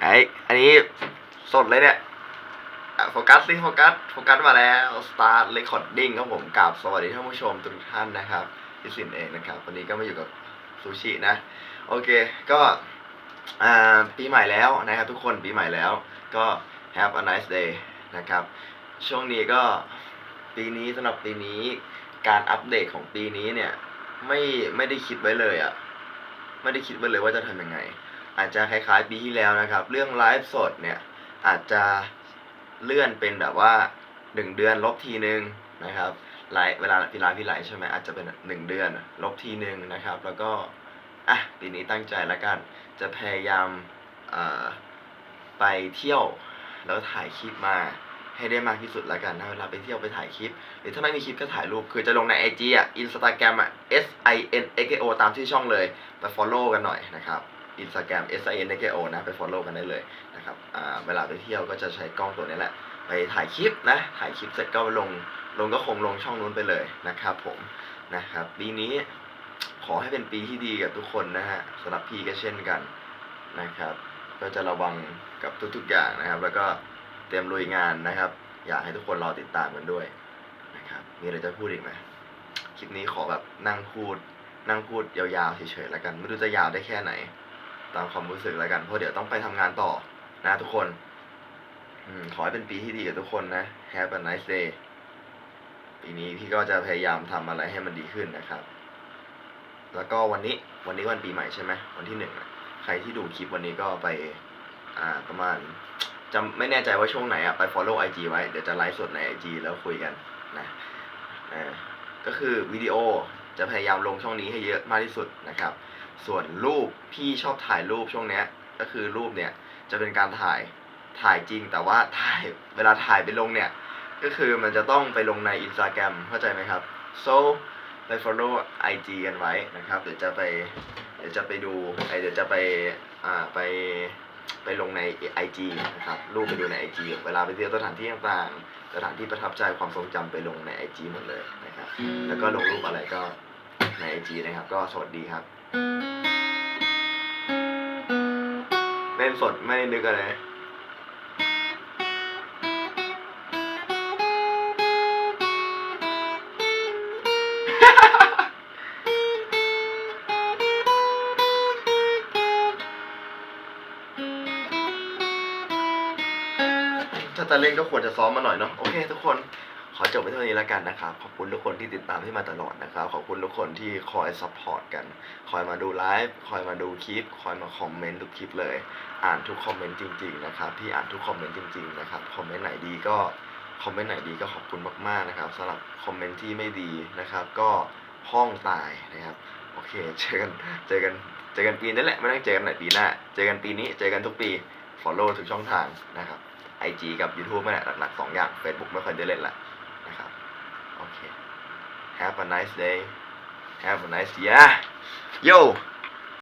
ไอ้อันนี้สดเลยเนี่ยโฟกัสสิโฟกัสโฟกัสมาแล้ว start recording ครับผมกับสวัสดีท่านผู้ชมทุกท่านนะครับพี่สินเองนะครับ วันนี้ก็มาอยู่กับซูชินะ โอเคก็อ่าปีใหม่แล้วนะครับทุกคนปีใหม่แล้วก็ have a nice day นะครับ ช่วงนี้ก็ปีนี้สำหรับปีนี้การอัปเดตของปีนี้เนี่ย ไม่ไม่ได้คิดไว้เลยอะ่ะ ไม่ได้คิดไว้เลยว่าจะทำยังไง อาจจะคล้ายๆปีที่แล้วนะครับ เรื่องไลฟ์สดเนี่ยอาจจะเลื่อนเป็นแบบว่าหนึ่งเดือนลบทีนึงนะครับไลฟ์เวลาพี่ไลฟ์พี่ไลฟ์ใช่ไหมอาจจะเป็นหนึ่งเดือนลบทีนึงนะครับ แล้วก็อะปีนี้ตั้งใจแล้วกันจะพยายามไปเที่ยวแล้วถ่ายคลิปมาให้ได้มากที่สุดแล้วกันถ้าเวลาไปเที่ยวไปถ่ายคลิป หรือถ้าไม่มีคลิปก็ถ่ายรูป คือจะลงใน IG อะ Instagram อะ S I N X O ตามที่ช่องเลย ไป follow กันหน่อยนะครับ Instagram S I N X O นะไป follow กันได้เลยนะครับอ่าเวลาไปเที่ยวก็จะใช้กล้องตัวนี้แหละ ไปถ่ายคลิปนะ ถ่ายคลิปเสร็จก็ลงลงก็คงลงช่องนู้นไปเลยนะครับผมนะครับปีนี้ขอให้เป็นปีที่ดีกับทุกคนนะฮะสำหรับพี่ก็เช่นกันนะครับ ก็จะระวังกับทุกๆอย่างนะครับ แล้วก็เตรียมลุยงานนะครับ อยากให้ทุกคนรอติดตามกันด้วยนะครับมีอะไรจะพูดอีกไหมคลิปนี้ขอแบบนั่งพูดนั่งพูดยาวๆเฉยๆแล้วกัน ไม่รู้จะยาวได้แค่ไหน ตามความรู้สึกแล้วกันเพราะเดี๋ยวต้องไปทำงานต่อนะทุกคนอืมขอให้เป็นปีที่ดีกับทุกคนนะ Have a nice day ปีนี้พี่ก็จะพยายามทำอะไรให้มันดีขึ้นนะครับ แล้วก็วันนี้วันนี้วันปีใหม่ใช่ไหมวันที่หนึ่งใครที่ดูคลิปวันนี้ก็ไป อ่าประมาณจำไม่แน่ใจว่าช่วงไหนอะไป follow IG ไว้ เดี๋ยวจะไลฟ์สดใน IG แล้วคุยกันนะอ่าก็คือวิดีโอ จะพยายามลงช่องนี้ให้เยอะมากที่สุดนะครับ ส่วนรูปพี่ชอบถ่ายรูปช่วงนี้ก็คือรูปเนี่ยจะเป็นการถ่ายถ่ายจริง แต่ว่าถ่ายเวลาถ่ายไปลงเนี่ยก็คือมันจะต้องไปลงใน Instagram เข้าใจไหมครับ so ไป follow IG กันไว้นะครับเดี๋ยวจะไปเดี๋ยวจะไปดูไอเดี๋ยวจะไปอ่าไปไปลงใน IG นะครับรูปไปดูใน IG เวลาไปเที่ยวสถานที่ต่างๆ สถานที่ประทับใจความทรงจำไปลงใน IG หมดเลยนะครับแล้วก็ลงรูปอะไรก็ ใน IG นะครับ ก็สวัสดีครับเล่นสดไม่นึกอะไรถ้าจะเล่นก็ควรจะซ้อมมาหน่อยเนาะโอเคทุกคน ขอจบไปเท่านี้แล้วกันนะครับ ขอบคุณทุกคนที่ติดตามที่มาตลอดนะครับ ขอบคุณทุกคนที่คอยซัพพอร์ตกัน คอยมาดูไลฟ์ คอยมาดูคลิป คอยมาคอมเมนต์ทุกคลิปเลย อ่านทุกคอมเมนต์จริงๆนะครับ พี่อ่านทุกคอมเมนต์จริงๆนะครับ คอมเมนต์ไหนดีก็ คอมเมนต์ไหนดีก็ขอบคุณมากๆนะครับสำหรับคอมเมนต์ที่ไม่ดีนะครับ ก็ห้องตายนะครับ โอเค เจอกัน เจอกัน เจอกันปีนี้แหละ ไม่ต้องเจอกันไหนปีหน้า เจอกันปีนี้ เจอกันทุกปี follow ทุกช่องทางนะครับ IG กับ YouTube ไม่แหละหลักๆสองอย่าง Facebook ไม่ค่อยได้เล่นละ Have a nice day. Have a nice year Yo